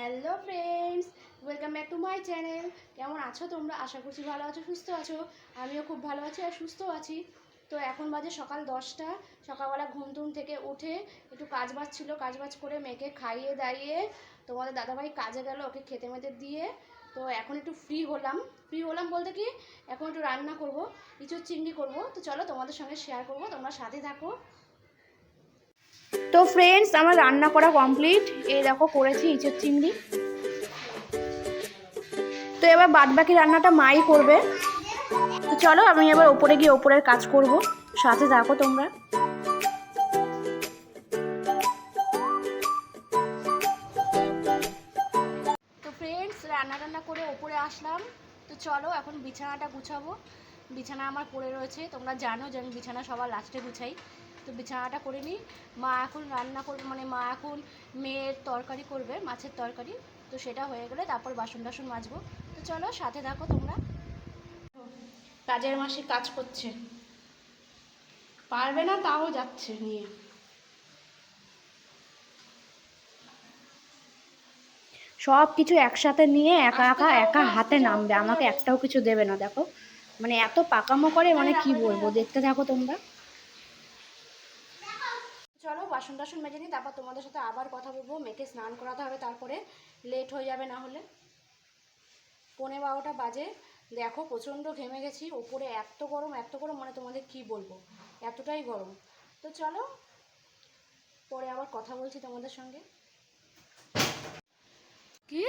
Hello friends welcome back to my channel কেমন আছো তোমরা? আশা করছি ভালো আছো, সুস্থ আছো। আমিও খুব ভালো আছি আর সুস্থ আছি। তো এখন বাজে সকাল দশটা। সকালবেলা ঘুম টুম থেকে উঠে একটু কাজ বাজ ছিল, কাজ বাজ করে মেয়েকে খাইয়ে দাইয়ে তোমাদের দাদাভাই কাজে গেল ওকে খেতে মেতে দিয়ে। তো এখন একটু ফ্রি হলাম। ফ্রি হলাম বলতে কি, এখন একটু রান্না করব ইঁচুর চিংড়ি করব। তো চলো তোমাদের সঙ্গে শেয়ার করব, তোমরা সাথে থাকো। তো ফ্রেন্ডস আমার রান্না করা কমপ্লিট এই দেখো, করেছি ইঁচড় চিংড়ি। তো এবার বাদ বাকি রান্নাটা মাই করবে। তো চলো, আমি এবার ওপরে গিয়ে ওপরের কাজ করব। সাথে থাকো তোমরা। তো ফ্রেন্ডস রান্না টান্না করে ওপরে আসলাম। তো চলো, এখন বিছানাটা গুছাবো। বিছানা আমার পড়ে রয়েছে। তোমরা জানো যে আমি বিছানা সবার লাস্টে গুছাই। তো বিছানাটা করে নিই। মা এখন রান্না করবে মানে মা এখন মেয়ের তরকারি করবে মাছের তরকারি। তো সেটা হয়ে গেলে তারপর বাসন টাসন মাজবো। তো চলো সাথে থাকো তোমরা। কাজের মাসে কাজ করছে। পারবে না তাও যাচ্ছে নিয়ে। সব কিছু একসাথে নিয়ে একা একা একা হাতে নামবে। আমাকে একটাও কিছু দেবে না দেখো। মানে এত পাকামো করে মানে কি বলব? দেখতে থাকো তোমরা। বাসন টাসন মেজে নিই তারপর তোমাদের সাথে আবার কথা বলব। মেয়েকে স্নান করাতে হবে, তারপরে লেট হয়ে যাবে না হলে। পৌনে বারোটা বাজে। দেখো, প্রচণ্ড ঘেমে গেছি। ওপরে এত গরম এত গরম মানে তোমাদের কি বলব? এতটাই গরম। তো চলো, পরে আবার কথা বলছি তোমাদের সঙ্গে। কি?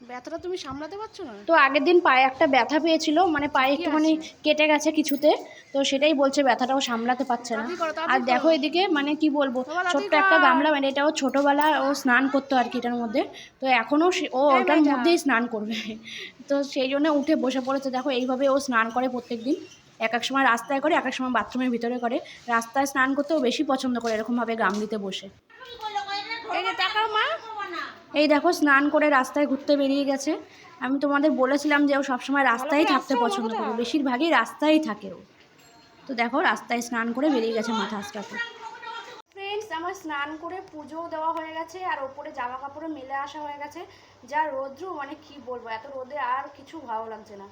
ব্যথাটা তুমি সামলাতে পারছ না? তো আগের দিন পায়ে একটা ব্যথা পেয়েছিল মানে পায়ে একটুখানি কেটে গেছে কিছুতে তো সেটাই বলছে ব্যথাটাও সামলাতে পারছে না। আর দেখো এদিকে মানে কি বলব ছোট্ট একটা গামলা মানে এটাও ছোটোবেলা ও স্নান করতো আর কি এটার মধ্যে। তো এখনও ও ওটার মধ্যেই স্নান করবে। তো সেই জন্য উঠে বসে পড়েছে। দেখো এইভাবে ও স্নান করে প্রত্যেক দিন। এক এক সময় রাস্তায় করে এক এক সময় বাথরুমের ভিতরে করে। রাস্তায় স্নান করতে ও বেশি পছন্দ করে এরকমভাবে গামলিতে বসে। এই দেখো স্নান করে রাস্তায় ঘুরতে বেরিয়ে গেছে। আমি তোমাদের বলেছিলাম যে ও সবসময় রাস্তায় থাকতে পছন্দ করে বেশিরভাগই রাস্তায় থাকে ও। তো দেখো রাস্তায় স্নান করে বেরিয়ে গেছে মাথা আজকাতে ফ্রেন্ডস আমার স্নান করে পুজোও দেওয়া হয়ে গেছে আর ওপরে জামা কাপড়ও মেলে আসা হয়ে গেছে। যা রৌদ্র মানে কি বলব এত রোদে আর কিছু ভালো লাগছে না।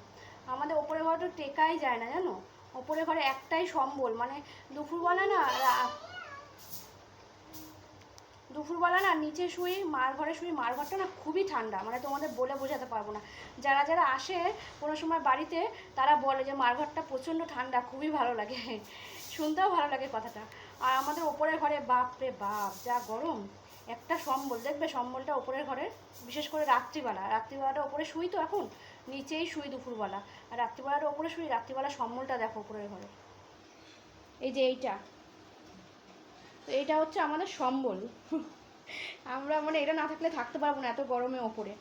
আমাদের ওপরে ঘরটা টেকাই যায় না জানো? ওপরে ঘরে একটাই সম্বল মানে দুপুরবেলা না দুপুরবেলা না নিচে শুই মার ঘরে শুই মার ঘরটা না খুবই ঠান্ডা। মানে তোমাদের বলে বোঝাতে পারব না। যারা যারা আসে কোনো সময় বাড়িতে, তারা বলে যে মার ঘরটা প্রচণ্ড ঠান্ডা, খুবই ভালো লাগে। শুনতেও ভালো লাগে কথাটা। আর আমাদের ওপরের ঘরে, বাপ রে বাপ, যা গরম। একটা সম্বল, দেখবে সম্বলটা ওপরের ঘরে, বিশেষ করে রাত্রিবেলা। রাত্রিবেলাটা ওপরে শুই তো এখন, নিচেই শুই দুপুরবেলা। আর রাত্রিবেলাটা ওপরে শুই, রাত্রিবেলা সম্বলটা দেখো ওপরের ঘরে। এই যে এইটা। তো এটা হচ্ছে আমাদের সম্বল। আমরা মানে এটা না থাকলে থাকতে পারব না এত গরমে ওপরে।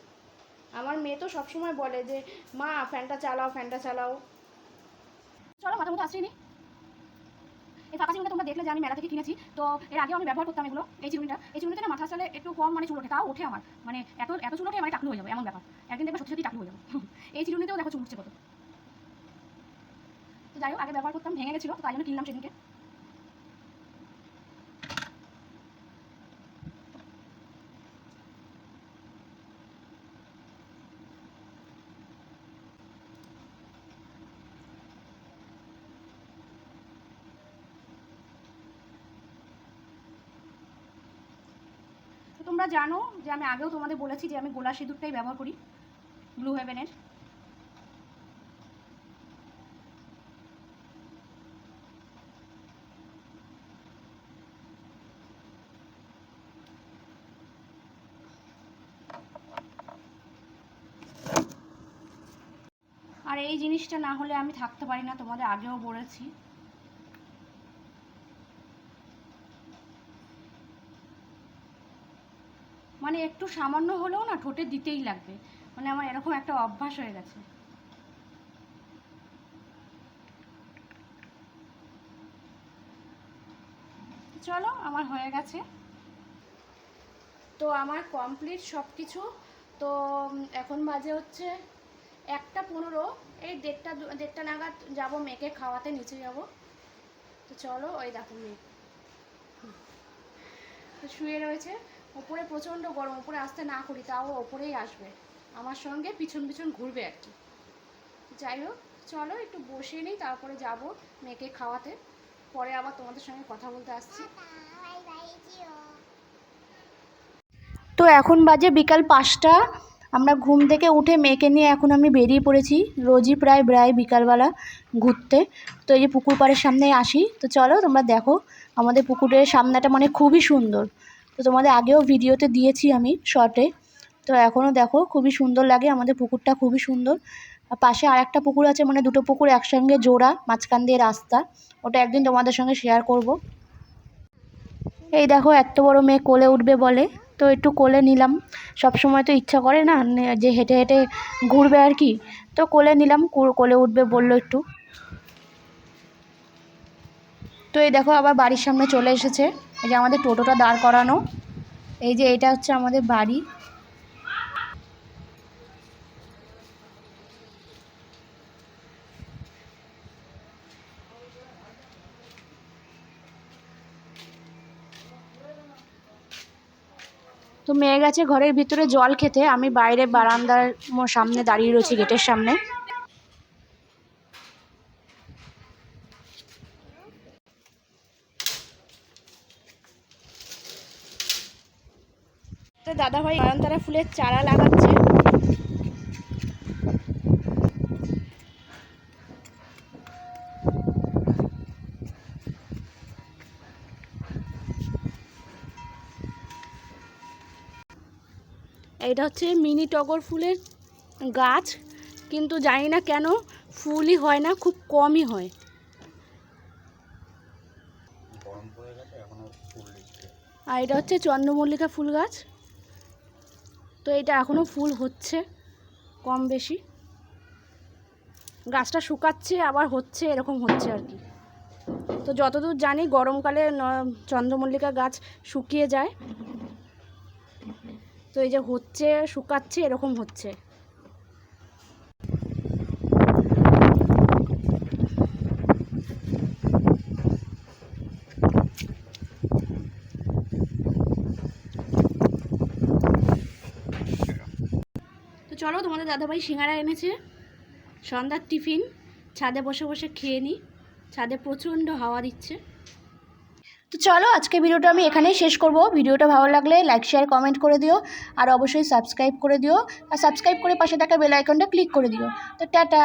আমার মেয়ে তো সবসময় বলে যে, মা, ফ্যানটা চালাও ফ্যানটা চালাও। চলো মাথা মতো আসছি নি এই ফাঁকা চিরুনিটা তোমরা দেখলে যে আমি মেলা থেকে কিনেছি। তো এর আগেও আমি ব্যবহার করতাম এগুলো, এই চিরুনিটা। এই চিরুনিতে না মাথা আসলে একটু কম মানে চুল ওঠে তাও ওঠে আমার। মানে এত এত চুল ওঠে মানে টাকলু হয়ে যাবে, এমন ব্যাপার। একদিন দেখবে সত্যি সত্যি টাকলু হয়ে যাবে। এই চিরুনিতেও দেখো চুল উঠছে কত। তো যাই হোক, আগে ব্যবহার করতাম, ভেঙে গেছিল তাই জন্য কিনলাম সেদিনকে। তোমরা জানো যে আমি আগেও তোমাদের বলেছি যে আমি গোলা সিঁদুরটাই ব্যবহার করি ব্লু হেভেনের আর এই জিনিসটা না হলে আমি থাকতে পারি না, তোমাদের আগেও বলেছি। মানে একটু সামান্য হলেও না ঠোঁটে দিতেই লাগবে। মানে আমার এরকম একটা অভ্যাস হয়ে গেছে। চলো, আমার হয়ে গেছে। তো আমার কমপ্লিট সব কিছু তো এখন বাজে হচ্ছে একটা পনেরো। এই দেড়টা দেড়টা নাগাদ যাব মেয়েকে খাওয়াতে, নিচে যাব। তো চলো, ওই দেখো মেয়ে। শুয়ে রয়েছে। ওপরে প্রচণ্ড গরম, ওপরে আসতে না করি, তাও ওপরেই আসবে। আমার সঙ্গে পিছন পিছন ঘুরবে কি যাই হোক, চলো একটু বসে নিই, তারপরে যাব মেয়েকে খাওয়াতে। পরে আবার তোমাদের সঙ্গে কথা বলতে আসছি। তো এখন বাজে বিকাল পাঁচটা। আমরা ঘুম থেকে উঠে মেয়েকে নিয়ে এখন আমি বেরিয়ে পড়েছি। রোজই প্রায় প্রায় বিকালবেলা ঘুরতে। তো এই যে পুকুর পাড়ের সামনে আসি। তো চলো তোমরা দেখো, আমাদের পুকুরের সামনেটা মানে খুবই সুন্দর। তো তোমাদের আগেও ভিডিওতে দিয়েছি আমি শর্টে তো এখনও দেখো, খুবই সুন্দর লাগে, আমাদের পুকুরটা খুবই সুন্দর। পাশে আর একটা পুকুর আছে মানে দুটো পুকুর একসঙ্গে জোড়া, মাঝখান দিয়ে রাস্তা। ওটা একদিন তোমাদের সঙ্গে শেয়ার করব। এই দেখো, এত বড় মেয়ে কোলে উঠবে বলে। তো একটু কোলে নিলাম। সব সময় তো ইচ্ছা করে না, যে হেঁটে হেঁটে ঘুরবে আর কি। তো কোলে নিলাম কোলে উঠবে বলল একটু। তো এই দেখো আবার বাড়ির সামনে চলে এসেছে। এই যে আমাদের টোটোটা দাঁড় করানো। এই যে এটা হচ্ছে আমাদের বাড়ি। তো মেয়ে গেছে ঘরের ভিতরে জল খেতে। আমি বাইরে বারান্দার সামনে দাঁড়িয়ে রয়েছি গেটের সামনে। তো দাদা ভাই নয়নতারা ফুলের চারা লাগাচ্ছে। এটা হচ্ছে মিনি টগর ফুলের গাছ কিন্তু জানি না কেন ফুলই হয় না খুব কমই হয়। আর এটা হচ্ছে চন্দ্রমল্লিকা ফুল গাছ। তো এটা এখনও ফুল হচ্ছে, কম বেশি। গাছটা শুকাচ্ছে, আবার হচ্ছে, এরকম হচ্ছে আর কি। তো যতদূর জানি গরমকালে চন্দ্রমল্লিকা গাছ শুকিয়ে যায়। তো এই যে হচ্ছে, শুকাচ্ছে, এরকম হচ্ছে। চলো, তোমাদের দাদাভাই সিঙ্গারা এনেছে। সন্ধ্যার টিফিন, ছাদে বসে বসে খেয়ে নিই ছাদে প্রচণ্ড হাওয়া দিচ্ছে। তো চলো আজকে ভিডিওটা আমি এখানেই শেষ করব। ভিডিওটা ভালো লাগলে লাইক, শেয়ার, কমেন্ট করে দিও। আর অবশ্যই সাবস্ক্রাইব করে দিও। আর সাবস্ক্রাইব করে পাশে থাকা বেল আইকনটা ক্লিক করে দিও। তো টাটা!